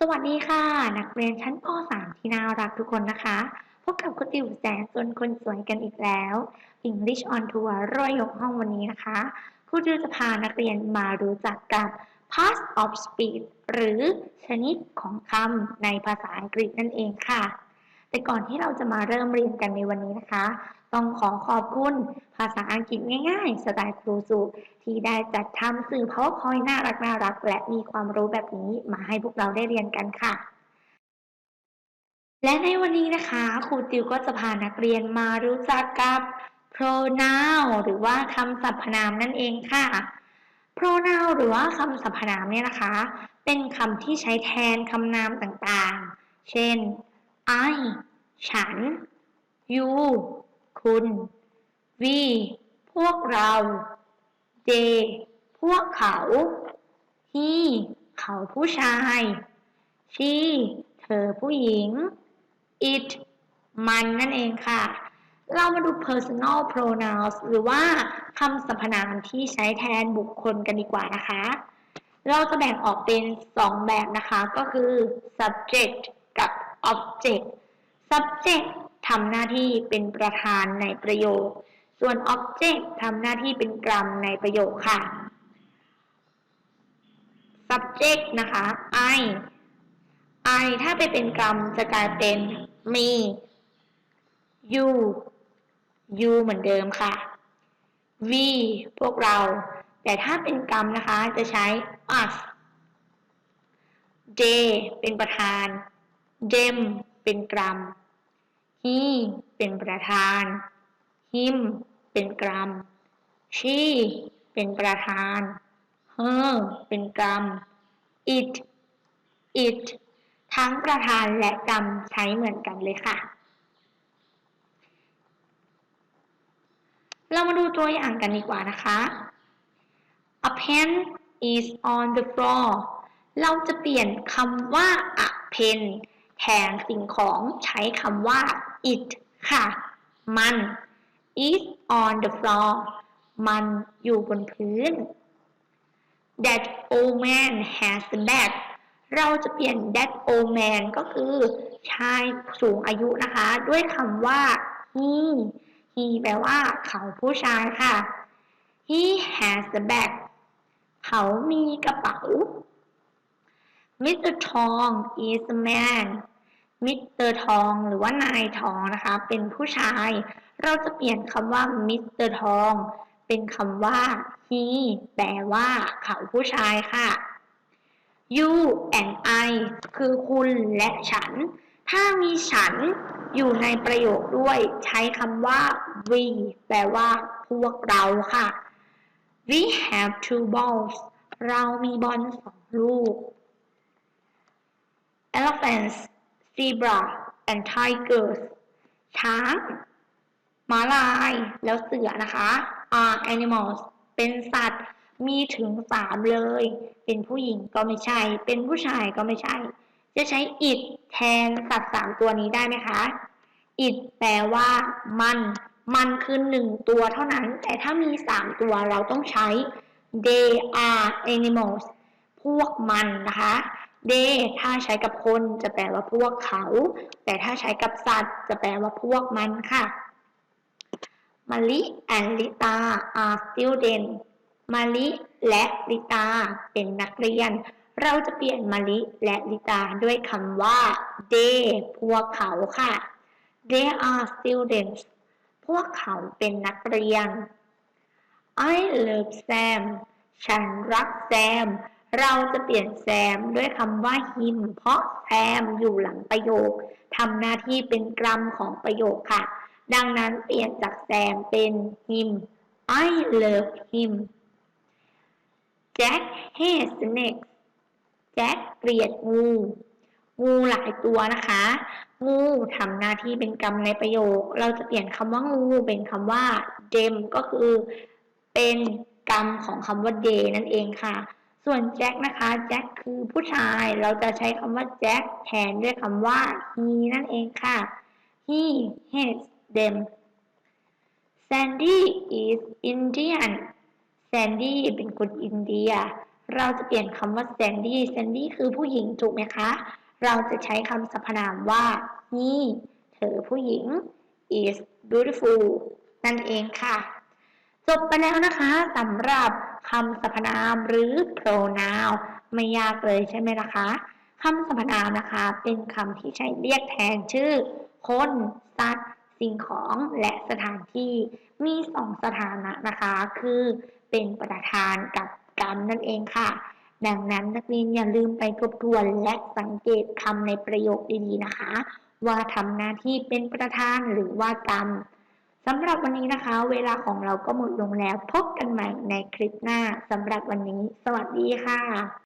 สวัสดีค่ะ นักเรียนชั้นป .3 ที่น่ารักทุกคนนะคะ พบกับคุณติวแสนจนคนสวยกันอีกแล้ว English on Tour รอยยกห้องวันนี้นะคะครูติวจะพานักเรียนมารู้จักกับ past of speech หรือชนิดของคำในภาษาอังกฤษนั่นเองค่ะ แต่ก่อนที่เราจะมาเริ่มเรียนกันในวันนี้นะคะ ต้องขอขอบคุณ ภาษาอังกฤษง่ายๆ สไตล์ครูสุที่ได้จัดทำสื่อ PowerPoint น่ารักน่ารัก และมีความรู้แบบนี้มาให้พวกเราได้เรียนกันค่ะ และในวันนี้นะคะ ครูติวก็จะพานักเรียนมารู้จักกับ pronoun หรือว่าคำสรรพนามนั่นเองค่ะ pronoun หรือว่าคำสรรพนามเนี่ยนะคะ เป็นคำที่ใช้แทนคำนามต่างๆ เช่น I ฉัน you คุณ we พวกเรา they พวกเขา he เขาผู้ชาย she เธอผู้หญิง it มันนั่นเองค่ะ เรามาดู personal pronouns หรือว่าคำสรรพนามที่ใช้แทนบุคคลกันดีกว่านะคะ เราจะแบ่งออกเป็น 2 แบบนะคะ ก็คือ subject กับ object subject ทำหน้าที่เป็นประธานในประโยค ส่วน object ทำหน้าที่เป็นกรรมในประโยคค่ะ subject นะคะ I I ถ้าไปเป็นกรรมจะกลายเป็น me you you เหมือนเดิมค่ะ we พวกเรา แต่ถ้าเป็นกรรมนะคะจะใช้ us they เป็นประธาน them เป็นกรรม he เป็นประธาน him เป็นกรรม she เป็นประธาน her เป็นกรรม it it ทั้งประธานและกรรมใช้เหมือนกันเลยค่ะ เรามาดูตัวอย่างกันดีกว่านะคะ A pen is on the floor เราจะเปลี่ยนคำว่า a pen แทนสิ่งของใช้คำว่า it ค่ะ มัน is on the floor มันอยู่บนพื้น That old man has a bag เราจะเปลี่ยน that old man ก็คือชายสูงอายุนะคะ ด้วยคำว่า he he แปลว่าเขาผู้ชายค่ะ he has a bag เขามีกระเป๋า Mr. Tong is a man Mr. ทองหรือว่านายทองนะคะ เป็นผู้ชาย เราจะเปลี่ยนคำว่า Mr. ทอง เป็นคำว่า he แปลว่าเขาผู้ชายค่ะ you and I คือคุณและฉัน ถ้ามีฉันอยู่ในประโยคด้วยใช้คำว่า we แปลว่า พวกเราค่ะ we have two balls เรามีบอลสองลูก elephants zebra and tigers ช้างม้าลาย แล้วเสือนะคะ are animals เป็นสัตว์ มีถึงสามเลย เป็นผู้หญิงก็ไม่ใช่ เป็นผู้ชายก็ไม่ใช่ จะใช้ it แทนสัตว์สามตัวนี้ได้ไหมคะ it แปลว่ามัน มันคือหนึ่งตัวเท่านั้น แต่ถ้ามีสามตัวเราต้องใช้ they are animals พวกมันนะคะ they ถ้าใช้กับคนจะแปลว่าพวกเขา แต่ถ้าใช้กับสัตว์ จะแปลว่าพวกมันค่ะมาลิ and ลิตา are students มาลิและลิตาเป็นนักเรียน เราจะเปลี่ยนมาลิและลิตาด้วยคำว่า they พวกเขาค่ะ they are students พวกเขาเป็นนักเรียน I love Sam ฉันรักแซม เราจะเปลี่ยนแซมด้วยคำว่า him เพราะแซมอยู่หลังประโยคทำหน้าที่เป็นกรรมของประโยคค่ะ ดังนั้นเปลี่ยนจากแซมเป็น him I love him Jack hates snakes แจ็คเกลียดงู งูหลายตัวนะคะ งูทำหน้าที่เป็นกรรมในประโยค เราจะเปลี่ยนคำว่างูเป็นคำว่า dem ก็คือเป็นกรรมของคำว่า day นั่นเองค่ะ ส่วนแจ็คนะคะแจ็คคือผู้ชายเราจะใช้คำว่าแจ็คแทนด้วยคำว่า he นั่นเองค่ะ he hates them Sandy is Indian แซนดี้เป็นคนอินเดีย เราจะเปลี่ยนคำว่า Sandy Sandy คือผู้หญิงถูกไหมคะ เราจะใช้คำสรรพนามว่านี่เธอผู้หญิง is beautiful นั่นเองค่ะ จบไปแล้วนะคะสำหรับ คำสรรพนามหรือ pronoun ไม่ยากเลยใช่ไหมล่ะคะคำสรรพนามนะคะ เป็นคำที่ใช้เรียกแทนชื่อ คนสัตว์สิ่งของและสถานที่ มีสองสถานะนะคะ คือเป็นประธานกับกันนั่นเองค่ะ ดังนั้นนักเรียนอย่าลืมไปทบทวนและสังเกตคำในประโยคดีๆนะคะ ว่าทำหน้าที่เป็นประธานหรือว่ากรรม สำหรับวันนี้นะคะ เวลาของเราก็หมดลงแล้ว พบกันใหม่ในคลิปหน้าสำหรับวันนี้ สวัสดีค่ะ